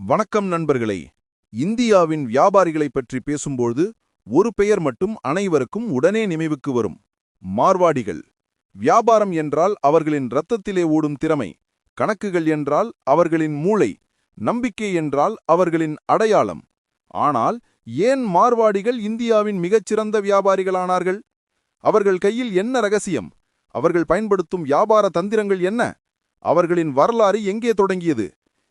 வணக்கம் நண்பர்களே. இந்தியாவின் வியாபாரிகளைப் பற்றி பேசும்போது ஒரு பெயர் மட்டும் அனைவருக்கும் உடனே நினைவுக்கு வரும். மார்வாடிகள். வியாபாரம் என்றால் அவர்களின் இரத்தத்திலே ஓடும் திறமை கணக்குகள் என்றால் அவர்களின் மூளை நம்பிக்கை என்றால் அவர்களின் அடையாளம். ஆனால் ஏன் மார்வாடிகள் இந்தியாவின் மிகச்சிறந்த வியாபாரிகளானார்கள்? அவர்கள் கையில் என்ன ரகசியம்? அவர்கள் பயன்படுத்தும் வியாபார தந்திரங்கள் என்ன? அவர்களின் வரலாறு எங்கே தொடங்கியது?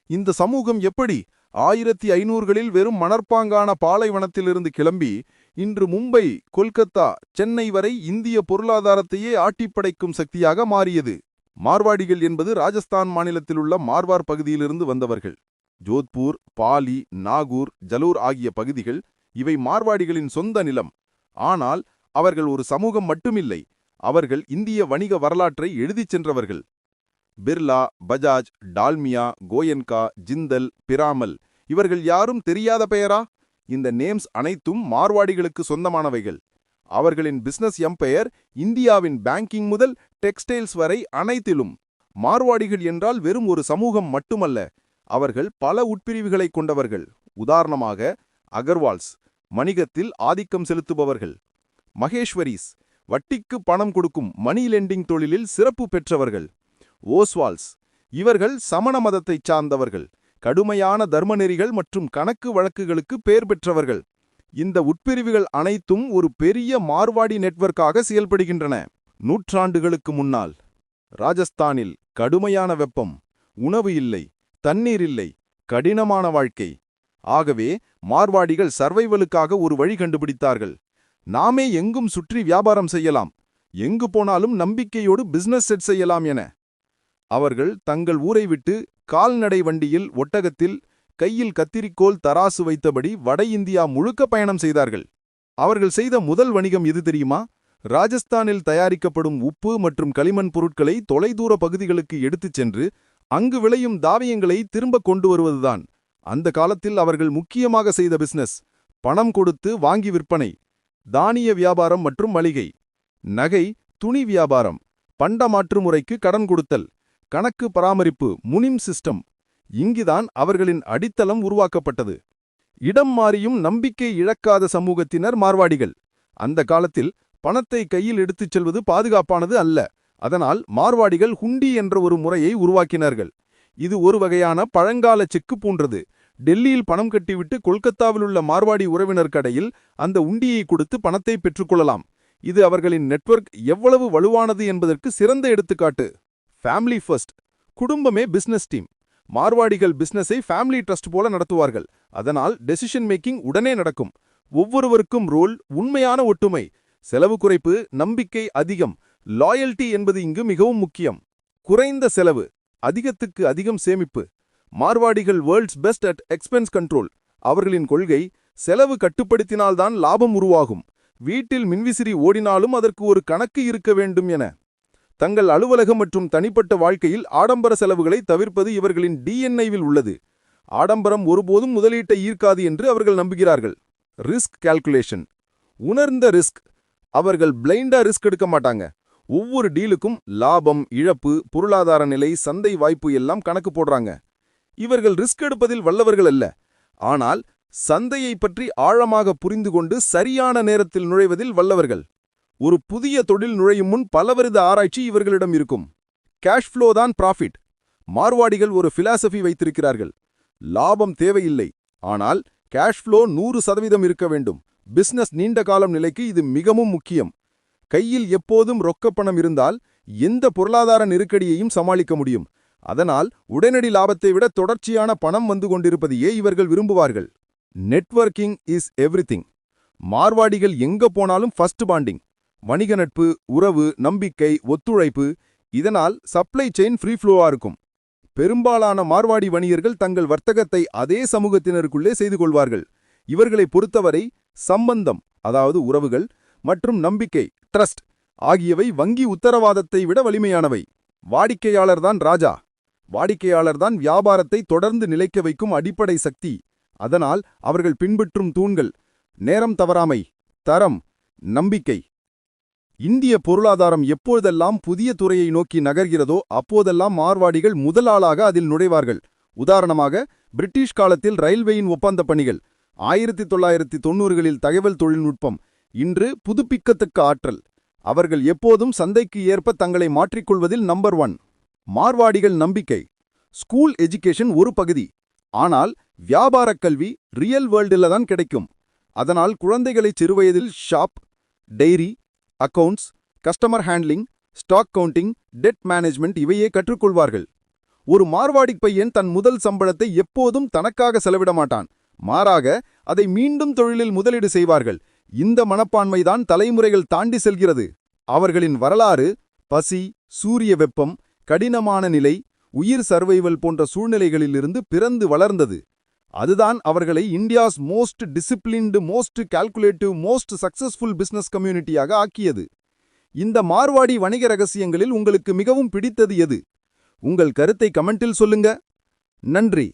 இந்த சமூகம் எப்படி ஆயிரத்தி ஐநூறுகளில் வெறும் மணற்பாங்கான பாலைவனத்திலிருந்து கிளம்பி இன்று மும்பை கொல்கத்தா சென்னை வரை இந்திய பொருளாதாரத்தையே ஆட்டிப்படைக்கும் சக்தியாக மாறியது. மார்வாடிகள் என்பது ராஜஸ்தான் மாநிலத்தில் உள்ள மார்வார் பகுதியிலிருந்து வந்தவர்கள். ஜோத்பூர் பாலி நாகூர் ஜலூர் ஆகிய பகுதிகள் இவை மார்வாடிகளின் சொந்த நிலம். ஆனால் அவர்கள் ஒரு சமூகம் மட்டுமில்லை அவர்கள் இந்திய வணிக வரலாற்றை எழுதிச் சென்றவர்கள். பிர்லா பஜாஜ் டால்மியா கோயன்கா ஜிந்தல் பிராமல். இவர்கள் யாரும் தெரியாத பெயரா? இந்த நேம்ஸ் அனைத்தும் மார்வாடிகளுக்கு சொந்தமானவைகள். அவர்களின் பிசினஸ் எம்பெயர் இந்தியாவின் பேங்கிங் முதல் டெக்ஸ்டைல்ஸ் வரை அனைத்திலும். மார்வாடிகள் என்றால் வெறும் ஒரு சமூகம் மட்டுமல்ல. அவர்கள் பல உட்பிரிவுகளைக் கொண்டவர்கள். உதாரணமாக அகர்வால்ஸ் வணிகத்தில் ஆதிக்கம் செலுத்துபவர்கள். மகேஸ்வரிஸ் வட்டிக்கு பணம் கொடுக்கும் மணி லெண்டிங் தொழிலில் சிறப்பு பெற்றவர்கள். ஓஸ்வால்ஸ். இவர்கள் சமண மதத்தைச் சார்ந்தவர்கள். கடுமையான தர்மநெறிகள் மற்றும் கணக்கு வழக்குகளுக்கு பெயர் பெற்றவர்கள். இந்த உட்பிரிவுகள் அனைத்தும் ஒரு பெரிய மார்வாடி நெட்வொர்க்காக செயல்படுகின்றன. நூற்றாண்டுகளுக்கு முன்னால் ராஜஸ்தானில் கடுமையான வெப்பம் உணவு இல்லை தண்ணீர் இல்லை கடினமான வாழ்க்கை. ஆகவே மார்வாடிகள் சர்வைவலுக்காக ஒரு வழி கண்டுபிடித்தார்கள். நாமே எங்கும் சுற்றி வியாபாரம் செய்யலாம். எங்கு போனாலும் நம்பிக்கையோடு பிசினஸ் செட் செய்யலாம் என. அவர்கள் தங்கள் ஊரை விட்டு கால்நடை வண்டியில் ஒட்டகத்தில் கையில் கத்திரிக்கோல் தராசு வைத்தபடி வட இந்தியா முழுக்க பயணம் செய்தார்கள். அவர்கள் செய்த முதல் வணிகம் எது தெரியுமா? ராஜஸ்தானில் தயாரிக்கப்படும் உப்பு மற்றும் களிமண் பொருட்களை தொலைதூர பகுதிகளுக்கு எடுத்துச் சென்று அங்கு விளையும் தாவியங்களை திரும்ப கொண்டு வருவதுதான். அந்த காலத்தில் அவர்கள் முக்கியமாக செய்த பிசினஸ் பணம் கொடுத்து வாங்கி விற்பனை. தானிய வியாபாரம் மற்றும் மளிகை. நகை துணி வியாபாரம். பண்ட மாற்று முறைக்கு கடன் கொடுத்தல். கணக்கு பராமரிப்பு முனிம் சிஸ்டம். இங்குதான் அவர்களின் அடித்தளம் உருவாக்கப்பட்டது. இடம் மாறியும் நம்பிக்கை இழக்காத சமூகத்தினர் மார்வாடிகள். அந்த காலத்தில் பணத்தை கையில் எடுத்துச் செல்வது பாதுகாப்பானது அல்ல. அதனால் மார்வாடிகள் ஹுண்டி என்ற ஒரு முறையை உருவாக்கினார்கள். இது ஒரு வகையான பழங்கால செக்கு போன்றது. டெல்லியில் பணம் கட்டிவிட்டு கொல்கத்தாவில் உள்ள மார்வாடி உறவினர் கடையில் அந்த உண்டியை கொடுத்து பணத்தை பெற்றுக்கொள்ளலாம் இது அவர்களின் நெட்வொர்க் எவ்வளவு வலுவானது என்பதற்கு சிறந்த எடுத்துக்காட்டு. ஃபேமிலி ஃபர்ஸ்ட் குடும்பமே பிசினஸ் டீம் மார்வாடிகள் பிசினஸை ஃபேமிலி ட்ரஸ்ட் போல நடத்துவார்கள். அதனால் டெசிஷன் மேக்கிங் உடனே நடக்கும். ஒவ்வொருவருக்கும் ரோல் உண்மையான ஒட்டுமை செலவு குறைப்பு நம்பிக்கை அதிகம். லாயல்டி என்பது இங்கு மிகவும் முக்கியம். குறைந்த செலவு அதிகத்துக்கு அதிகம் சேமிப்பு. மார்வாடிகள் world's best at expense control அவர்களின் கொள்கை செலவு கட்டுப்படுத்தினால்தான் லாபம் உருவாகும். வீட்டில் மின்விசிறி ஓடினாலும் அதற்கு ஒரு கணக்கு இருக்க வேண்டும் என. தங்கள் அலுவலகம் மற்றும் தனிப்பட்ட வாழ்க்கையில் ஆடம்பர செலவுகளை தவிர்ப்பது இவர்களின் டிஎன்ஐவில் உள்ளது. ஆடம்பரம் ஒருபோதும் முதலீட்டை ஈர்க்காது என்று அவர்கள் நம்புகிறார்கள். ரிஸ்க் கால்குலேஷன் உணர்ந்த ரிஸ்க் அவர்கள் பிளைண்டா ரிஸ்க் எடுக்க மாட்டாங்க. ஒவ்வொரு டீலுக்கும் லாபம் இழப்பு பொருளாதார நிலை சந்தை வாய்ப்பு எல்லாம் கணக்கு போடுறாங்க. இவர்கள் ரிஸ்க் எடுப்பதில் வல்லவர்கள் அல்ல. ஆனால் சந்தையை பற்றி ஆழமாக புரிந்து கொண்டு சரியான நேரத்தில் நுழைவதில் வல்லவர்கள். ஒரு புதிய தொழில் நுழையும் முன் பலவரித ஆராய்ச்சி இவர்களிடம் இருக்கும். கேஷ் ஃப்ளோ தான் ப்ராஃபிட் மார்வாடிகள் ஒரு பிலாசபி வைத்திருக்கிறார்கள். லாபம் தேவையில்லை. ஆனால் கேஷ் ஃப்ளோ நூறு சதவீதம் இருக்க வேண்டும். பிசினஸ் நீண்ட காலம் நிலைக்கு இது மிகவும் முக்கியம். கையில் எப்போதும் ரொக்கப்பணம் இருந்தால் எந்த பொருளாதார நெருக்கடியையும் சமாளிக்க முடியும். அதனால் உடனடி லாபத்தை விட தொடர்ச்சியான பணம் வந்து கொண்டிருப்பதையே இவர்கள் விரும்புவார்கள். நெட்வொர்க்கிங் இஸ் எவ்ரிதிங் மார்வாடிகள் எங்க போனாலும் ஃபர்ஸ்ட் பாண்டிங் வணிக நட்பு உறவு நம்பிக்கை ஒத்துழைப்பு இதனால் சப்ளை செயின் ஃப்ரீ ஃப்ளோவா இருக்கும். பெரும்பாலான மார்வாடி வணிகர்கள் தங்கள் வர்த்தகத்தை அதே சமூகத்தினருக்குள்ளே செய்து கொள்வார்கள். இவர்களை பொறுத்தவரை சம்பந்தம் அதாவது உறவுகள் மற்றும் நம்பிக்கை ட்ரஸ்ட் ஆகியவை வங்கி உத்தரவாதத்தை விட வலிமையானவை. வாடிக்கையாளர்தான் ராஜா. வாடிக்கையாளர்தான் வியாபாரத்தை தொடர்ந்து நிலைக்க வைக்கும் அடிப்படை சக்தி. அதனால் அவர்கள் பின்பற்றும் தூண்கள் நேரம் தவறாமை தரம் நம்பிக்கை இந்திய பொருளாதாரம் எப்பொழுதெல்லாம் புதிய துறையை நோக்கி நகர்கிறதோ அப்போதெல்லாம் மார்வாடிகள் முதலாளாக அதில் நுழைவார்கள். உதாரணமாக பிரிட்டிஷ் காலத்தில் ரயில்வேயின் ஒப்பந்த பணிகள் ஆயிரத்தி தொள்ளாயிரத்தி தொண்ணூறுகளில் தகவல் தொழில்நுட்பம் இன்று புதுப்பிக்கத்தக்க ஆற்றல். அவர்கள் எப்போதும் சந்தைக்கு ஏற்ப தங்களை மாற்றிக்கொள்வதில் நம்பர் ஒன். மார்வாடிகள் நம்பிக்கை. ஸ்கூல் எஜுகேஷன் ஒரு பகுதி. ஆனால் வியாபாரக் கல்வி ரியல் வேர்ல்டில் தான் கிடைக்கும். அதனால் குழந்தைகளை சிறுவயதில் shop dairy accounts customer handling stock counting debt management இவையே கற்றுக்கொள்வார்கள். ஒரு மார்வாடி பையன் தன் முதல் சம்பளத்தை எப்போதும் தனக்காக செலவிட மாட்டான். மாறாக அதை மீண்டும் தொழிலில் முதலீடு செய்வார்கள். இந்த மனப்பான்மைதான் தலைமுறைகள் தாண்டி செல்கிறது. அவர்களின் வரலாறு பசி சூரிய வெப்பம் கடினமான நிலை உயிர் சர்வைவல் போன்ற சூழ்நிலைகளிலிருந்து பிறந்து வளர்ந்தது. அதுதான் அவர்களை India's most disciplined most calculative most successful business கம்யூனிட்டியாக ஆக்கியது. இந்த மார்வாடி வணிக ரகசியங்களில் உங்களுக்கு மிகவும் பிடித்தது எது? உங்கள் கருத்தை கமெண்டில் சொல்லுங்க. நன்றி.